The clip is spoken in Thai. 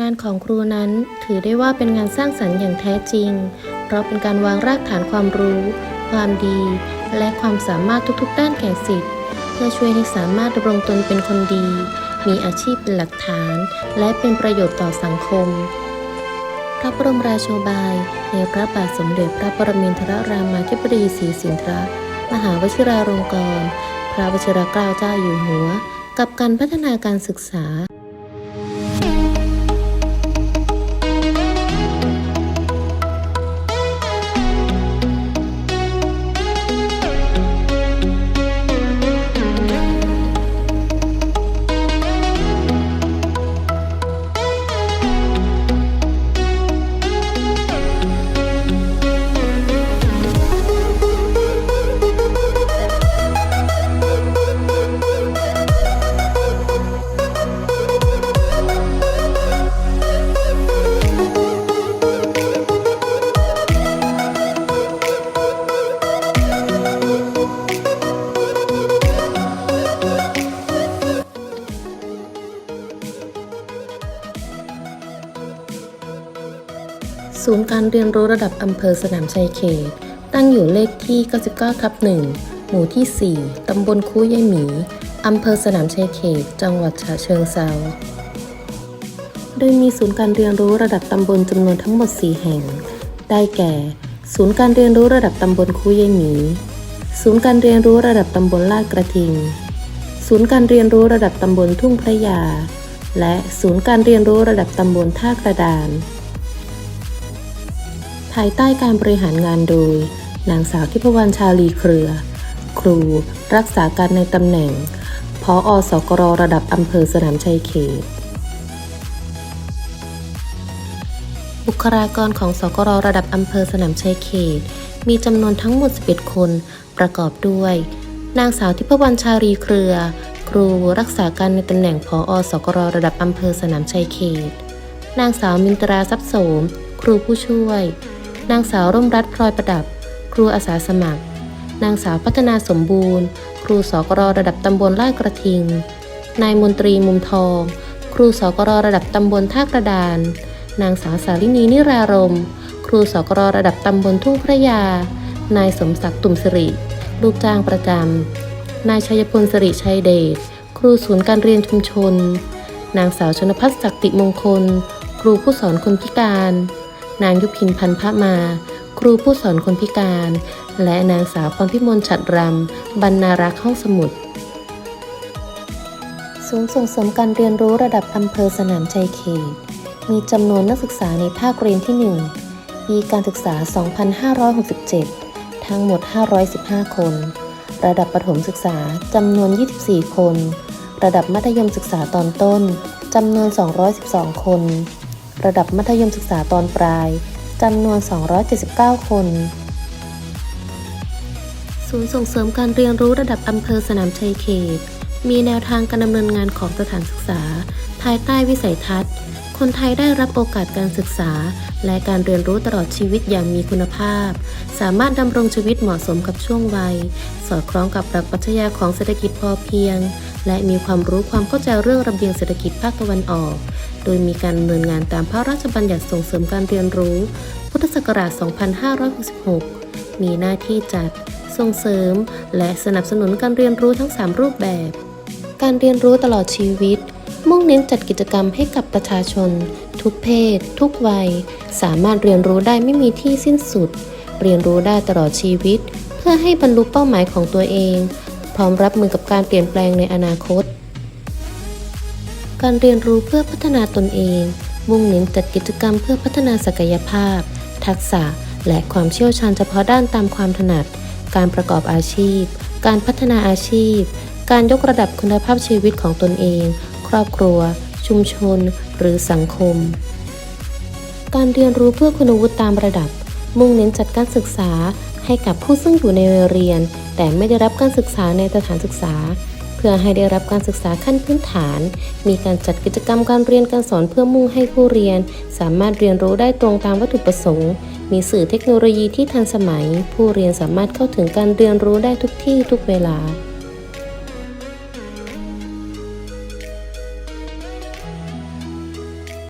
งานของครูนั้นถือได้ว่าเป็นงานสร้างสรรค์อย่างแท้จริง เพราะเป็นการวางรากฐานความรู้ ความดี และความสามารถทุกๆ ด้านแก่สิทธิ์เพื่อช่วยให้สามารถดำรงตนเป็นคนดี มีอาชีพเป็นหลักฐาน และเป็นประโยชน์ต่อสังคม พระบรมราโชบาย ในพระบาทสมเด็จพระปรมินทรรามาธิบดีศรีสินทรมหาวชิราลงกรณ์พระวชิรเกล้าเจ้าอยู่หัว กับการพัฒนาการศึกษา ศูนย์การเรียนรู้ระดับอำเภอสนามชัยเขต ตั้งอยู่เลขที่ 99ทับ1หมู่ที่ 4 ตำบลคูยายหมี อำเภอสนามชัยเขต จังหวัดฉะเชิงเทราโดยมีศูนย์การเรียนรู้ระดับตำบลจำนวนทั้งหมด 4 แห่ง ได้แก่ ศูนย์การเรียนรู้ระดับตำบลคูยายหมี ศูนย์การเรียนรู้ระดับตำบลลาดกระทิง ศูนย์การเรียนรู้ระดับตำบลทุ่งพระยา และศูนย์การเรียนรู้ระดับตำบลท่ากระดาน ภายใต้การบริหารงานโดย นางสาวทิพวรรณชาลีเครือ ครู รักษาการในตำแหน่งพออสกรระดับอำเภอสนามชัยเขต บุคลากรของสกรระดับอำเภอสนามชัยเขต มีจำนวนทั้งหมด 11 คนประกอบด้วย นางสาวทิพวรรณชาลีเครือ ครูรักษาการในตำแหน่งพออสกรระดับอำเภอสนามชัยเขต นางสาวมินตราทรัพย์โสม ครูผู้ช่วย นางสาวร่มรัตพลอยประดับ ครูอาสาสมัคร นางสาวพัฒนาสมบูรณ์ ครูสกรระดับตำบลลาดกระทิง นายมนตรีมุมทอง ครูสกรระดับตำบลท่ากระดาน นางสาวสาลินีนิรารม ครูสกรระดับตำบลทุ่งพระยา นายสมศักดิ์ตุ่มสิริ ลูกจ้างประจำ นายชัยพลสิริชัยเดช ครูศูนย์การเรียนชุมชน นางสาวชนพัฒน์ศักติมงคล ครูผู้สอนคนพิการ นางยุพินพันธ์พระมา ครูผู้สอนคนพิการ และนางสาวพรพิมลฉัดรำบรรณารักษ์ห้องสมุด ศูนย์ส่งเสริมการเรียนรู้ระดับอำเภอสนามชัยเขต มีจำนวนนักศึกษาในภาคเรียนที่ 1 ปีการศึกษา 2567 ทั้งหมด 515 คน ระดับประถมศึกษาจำนวน 24 คน ระดับมัธยมศึกษาตอนต้นจำนวน 212 คน ระดับมัธยมศึกษาตอนปลายจำนวน 279 คน ศูนย์ส่งเสริมการเรียนรู้ระดับอำเภอสนามชัยเขต มีแนวทางการดำเนินงานของสถานศึกษา ภายใต้วิสัยทัศน์ คนไทยได้รับโอกาสการศึกษา และการเรียนรู้ตลอดชีวิตอย่างมีคุณภาพ สามารถดำรงชีวิตเหมาะสมกับช่วงวัย สอดคล้องกับหลักปรัชญาของเศรษฐกิจพอเพียง และมีความรู้ความเข้าใจเรื่องระเบียงเศรษฐกิจภาคตะวันออก โดยมีการดำเนินงานตามพระราชบัญญัติส่งเสริมการเรียนรู้ พุทธศักราช 2566 มีหน้าที่จัด ส่งเสริม และสนับสนุนการเรียนรู้ทั้ง 3 รูปแบบ การเรียนรู้ตลอดชีวิต มุ่งเน้นจัดกิจกรรมให้กับประชาชน ทุกเพศ ทุกวัย สามารถเรียนรู้ได้ไม่มีที่สิ้นสุด เรียนรู้ได้ตลอดชีวิต เพื่อให้บรรลุเป้าหมายของตัวเอง พร้อมรับมือกับการเปลี่ยนแปลงในอนาคต การเรียนรู้เพื่อพัฒนาตนเอง มุ่งเน้นจัดกิจกรรมเพื่อพัฒนาศักยภาพ ทักษะ และความเชี่ยวชาญเฉพาะด้านตามความถนัด การประกอบอาชีพ การพัฒนาอาชีพ การยกระดับคุณภาพชีวิตของตนเอง ครอบครัว ชุมชน หรือสังคม การเรียนรู้เพื่อคุณวุฒิตามระดับ มุ่งเน้นจัดการศึกษาให้กับผู้ซึ่งอยู่ในวัยเรียน แต่ไม่ได้รับการศึกษาในสถานศึกษา เพื่อให้ได้รับการศึกษาขั้นพื้นฐาน มีการจัดกิจกรรมการเรียนการสอนเพื่อมุ่งให้ผู้เรียน สามารถเรียนรู้ได้ตรงตามวัตถุประสงค์ มีสื่อเทคโนโลยีที่ทันสมัย ผู้เรียนสามารถเข้าถึงการเรียนรู้ได้ทุกที่ทุกเวลา